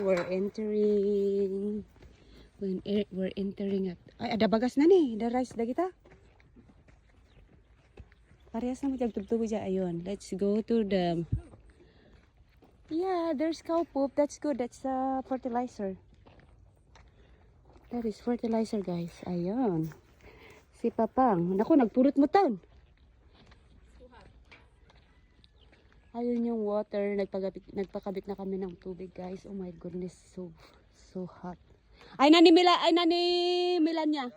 we're entering. When e- we're entering at... Ay, ada bagas na ni. The rice da kita. Parehas na mo tugtubo dyan. Ayun. Let's go to the... Yeah, there's cow poop. That's good. That's uh, fertilizer. That is fertilizer, guys. Ayun. Si Papang. Naku, nagpurot mo taon. Ayun yung water. Nagpagabit, nagpakabit na kami ng tubig, guys. Oh my goodness. So, so hot. Ay, nani Mila, ay, nani Melania.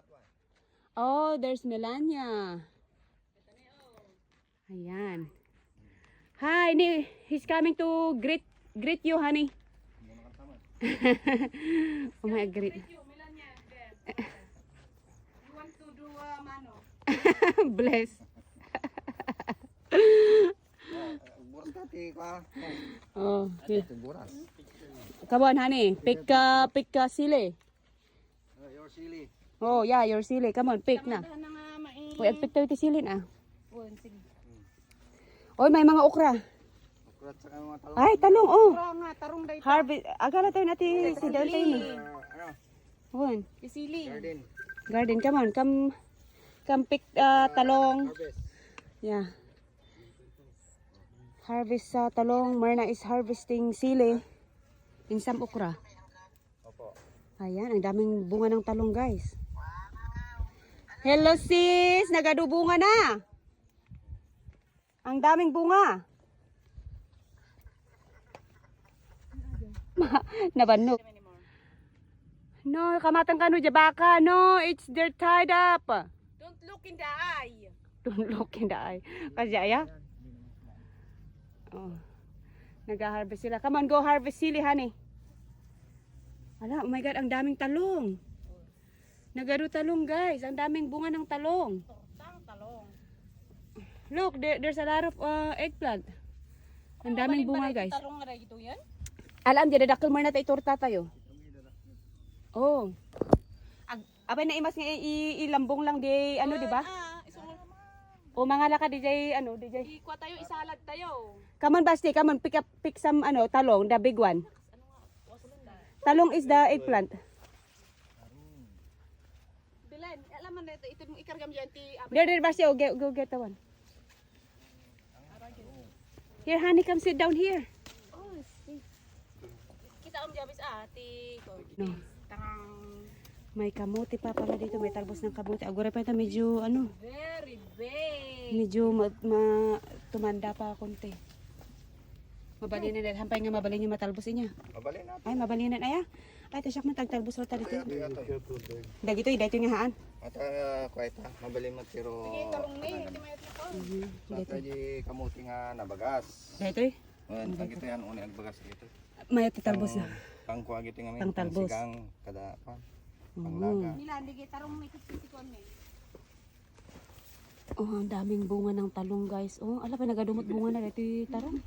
Oh, there's Melania. Ayan. Hi, ni, he's coming to greet, greet you, honey. oh my, greet. Bless. Buras dati ka. Oh. Buras. Come on, honey. Pick ka, pick ka sili. Uh, your silly. Oh, yeah, your sili. Come on, pick na. Uy, pick tayo ti sili na. Oy, may mga okra. Kurat sa mga talong. Ay, talong, oh. nga, tarong day Harvest. Agala tayo natin si Delta ni. Uh, ano? One. isili. Garden. Garden, come on. Come, come pick uh, talong. Harvest. Yeah. Harvest sa talong. Marna is harvesting sili. In some okra. Opo. Ayan, ang daming bunga ng talong, guys. Hello, sis! Nagadubunga na! Ang daming bunga. Nabanok. No, kamatang kano baka. No, it's they're tied up. Don't look in the eye. Don't look in the eye. Kasi aya. Oh. Nag-harvest sila. Come on, go harvest sili, honey. Ala, oh my God, ang daming talong. Nagaro talong, guys. Ang daming bunga ng talong. Talong. Look, there, there's a lot of uh, eggplant. Ang daming bunga, guys. Tarong nga ito yan? Alam, di dadakil mo na tayo torta tayo. Oh. Abay na imas nga ilambong lang di ano, di ba? Ah, O mga laka jay ano, jay. ikwa tayo, isalad tayo. Come on, Basti, come on, pick up, pick some, ano, talong, the big one. Talong is the eggplant. Bilen, alam mo na ito, ito mong ikargam dyan, ti There, there, Basti, oh, get, go get the one. Here, honey, come sit down here. Oh, Kita om jabis ah, ti. No. Tangang May kamote pa pala dito, may talbos ng kamote. Agora pa ito, medyo, ano, very big. medyo ma, ma- tumanda pa konti. Mabalinan na, hampay nga mabalin yung matalbos niya. Mabalin natin. Ay, mabalinan, ay, ah. Ay, tasyak man, tagtalbos rata dito. Ito yato. Dagito, dito yung haan. At uh, kwaita. Mabalin mo tiro. Sige, tarong ni, hindi mayat na ko. Sa tayo kamuti nga nabagas. Dito eh. Well, ang gito yan, uni ang bagas gito. May titalbos na. Pang kuha gito nga Pang talbos. sigang kada pa. Pang Oo. laga. Nila, hindi tarong may kusikon ni. Oh, ang daming bunga ng talong, guys. Oh, ala pa nagadumot bunga na dito yung tarong.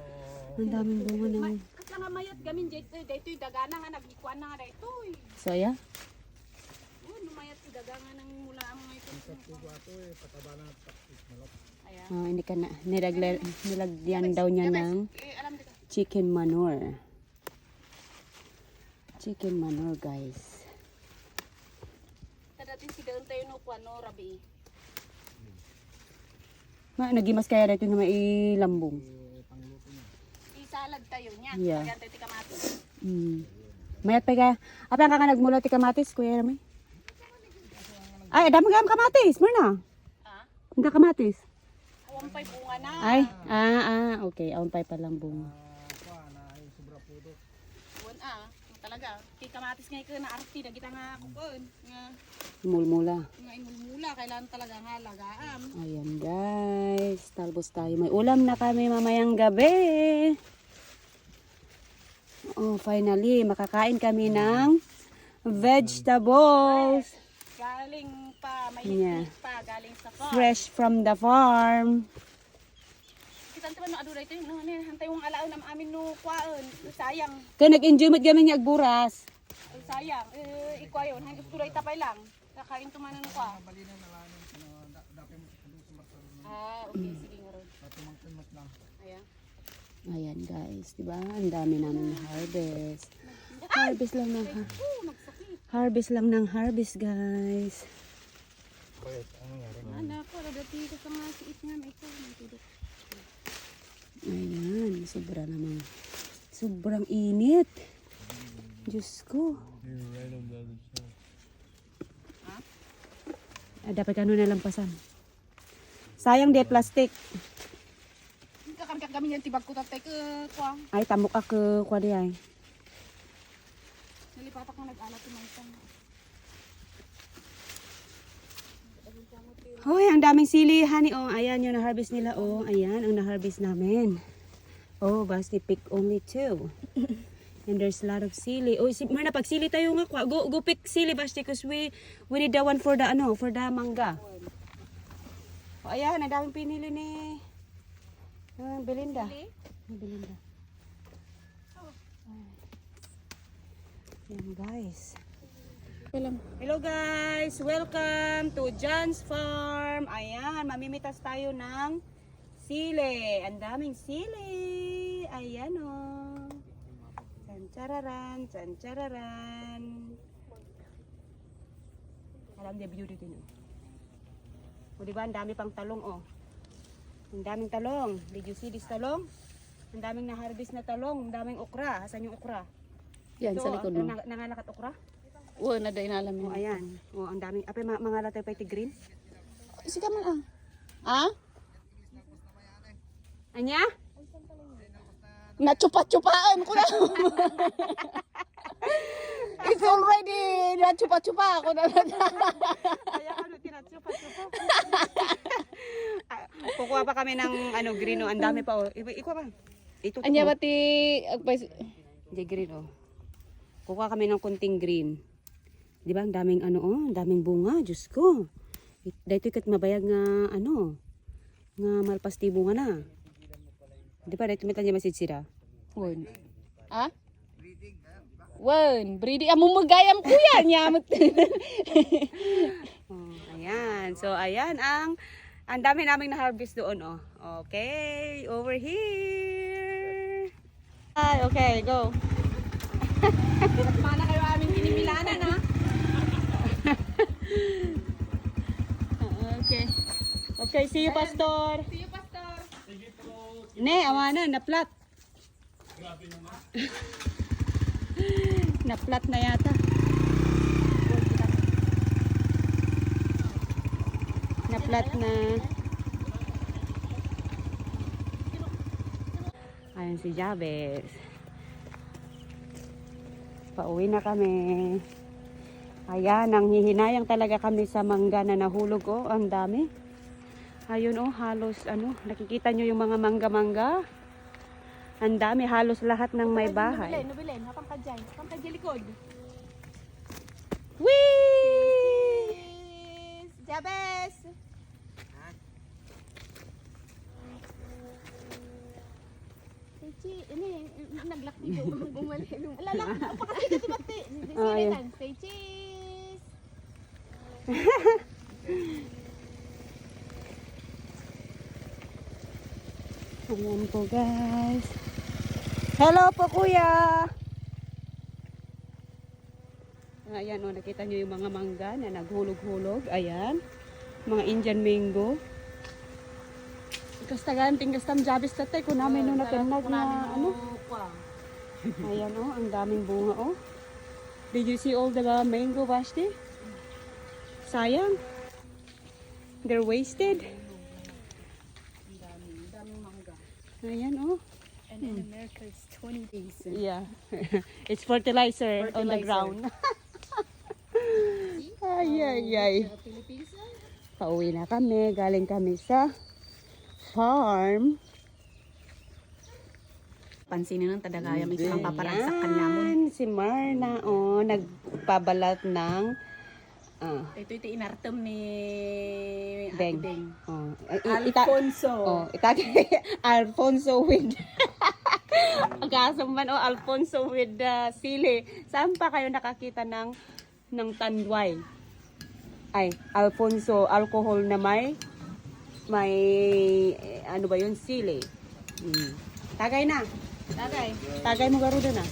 Ang daming bunga ng... Kasla nga mayat gamin dito, dito yung dagana nga nagikuan na nga dito. eh. So, yeah. Oh, numayat si dagana ng mula ang mga ito. Ayan. Oh, hindi ka na. Nilagla, nilagyan daw niya ng Eh, alam dito. chicken manure. Chicken manure, guys. Tadatin si daon tayo no kuan no rabi. Ma, nagimas kaya dito na may lambong. Isalad tayo niya. Yeah. Kaya tayo kamatis. Hmm. Mayat pa ka. Apa ka nga nagmula ti kamatis, kuya Ramay? Ay, dami ka kamatis, Marna. Ah, Hindi kamatis. awan pa'y bunga na. Ay, ah, ah, okay. Awan pa palang bunga. Awan ah, talaga. Kay kamatis nga ikaw na arti na kita nga kukon. Nga, Mulmula. nga inulmula. Kailangan talaga nga lagaam. Ayan guys, talbos tayo. May ulam na kami mamayang gabi. Oh, finally, makakain kami ng vegetables. Galing pa, may Yeah. yeah. pa, galing sa farm. Fresh from the farm. No adu dito no hantay mong alaon am amin no kwaon. Sayang. Kaya nag-enjoy mo't kami niya agburas. Ay, sayang. Eh, ikwayon. Hanggang tuloy tapay lang. Kakain tumanan ko. Ah, okay. Sige nga ron. Ayan. Ayan guys, di ba? Ang dami namin na harvest. Harvest lang ng ha- Oo, nagsakit. harvest lang ng harvest, guys. Bakit? Ano nangyari? Anak ko, dati ko sa mga siit nga, may ikaw, may tudok. Ayan, sobra naman. Sobrang init. Diyos ko. Dapat ka na lampasan. Sayang de plastic. Kakarga kami yan, tibag ko tatay ko, kuwang. Ay, tamok ako kwa di ay. Nalipatak mo nag-alat yung mga Hoy, ang daming sili, honey. Oh, ayan yung na-harvest nila. Oh, ayan ang na-harvest namin. Oh, basti pick only two. And there's a lot of sili. Oh, si Marna, pag sili tayo nga, kwa. go, go pick sili, basti, because we, we need the one for the, ano, for the mangga. Oh, ayan, ang daming pinili ni ah, Belinda. Sili? Ni Belinda. Ayan, guys. Hello guys! Welcome to John's Farm. Ayan, mamimitas tayo ng sili. Ang daming sili. Ayan o. Oh. Tsanchararan, tsanchararan. Alam niya beauty din o. O diba, ang dami pang talong o. Ang daming talong. Did you see this talong? Ang daming na-harvest na talong. Ang daming okra. Asan yung okra? Yan, Ito, sa likod oh, mo. nang- Nangalakat okra? Oo, na dahil alam Oh, ayan. Oh, ang daming. Ape, ma- mga latay pa green. Sige man ah. Ah? Anya? Natsupa-tsupaan ko na. It's already natsupa-tsupa ako na. Kaya ano, tinatsupa-tsupa. Ah, Kukuha pa kami ng ano, green. Oh. Ang dami pa. Oh. I- Ikuha pa. Ito. Anya bati agpais Hindi, green. Oh. Kukuha kami ng kunting green. Di ba? Ang daming ano, oh. Ang daming bunga. Diyos ko. It- Dahito ikat mabayag nga, ano, nga malpas ti bunga na. Di ba? Dahito metal niya masid sira. Won. Ah? Wen, breedy amo magayam kuya nyamot. Oh, ayan. So, ayan ang ang dami naming na-harvest doon, oh. Okay, over here. Ay, okay, go. Mana kayo aming pinimilanan ha. Okay. Okay, see you, Pastor. See you pastor. Ne, awa na, na-flat. na-flat na yata. Na-flat na. Ayan si Jabez. Pauwi na kami. Ayan, ang hihinayang talaga kami sa mangga na nahulog. Oh, ang dami. Ayun oh, halos ano, nakikita nyo yung mga mangga-mangga. Ang dami, halos lahat ng may bahay. Nubilen, nubilen, hapang ka dyan. Hapang ka dyan likod. Whee! Jabes! Techi, ini naglak video bumalik. Alala, apa kasi kasi bati. Ah, Siri ayan. lang, say cheese. Ayan po guys. Hello po kuya! Ayan o, nakita nyo yung mga mangga na naghulog-hulog. Ayan. Mga Indian mango. Kastagan, tinggas tam jabis tatay ko namin nung nakanag na ano. Ayan o, ang daming bunga o. Did you see all the uh, mango Vashti? Sayang. They're wasted. Ayan o. And in America it's 20 days. Yeah. It's fertilizer, on the Fertilizer. ground. ay, ay, ay. Philippines ah. Pauwi na kami. Galing kami sa farm. Pansinin ng tadagaya may isang paparansak kanya mo. Ayan, si Marna, oh, nagpabalat ng ah, Ito ito inartem ni Beng. Ate Beng. Oh, i- ita- Alfonso. Oh, itagi Alfonso with Agasan man oh, Alfonso with uh, sili. Saan pa kayo nakakita ng ng tanduay? Ay, Alfonso alcohol na may may eh, ano ba yun sili. Hmm. Tagay na. Tagay. Tagay mo garuda na.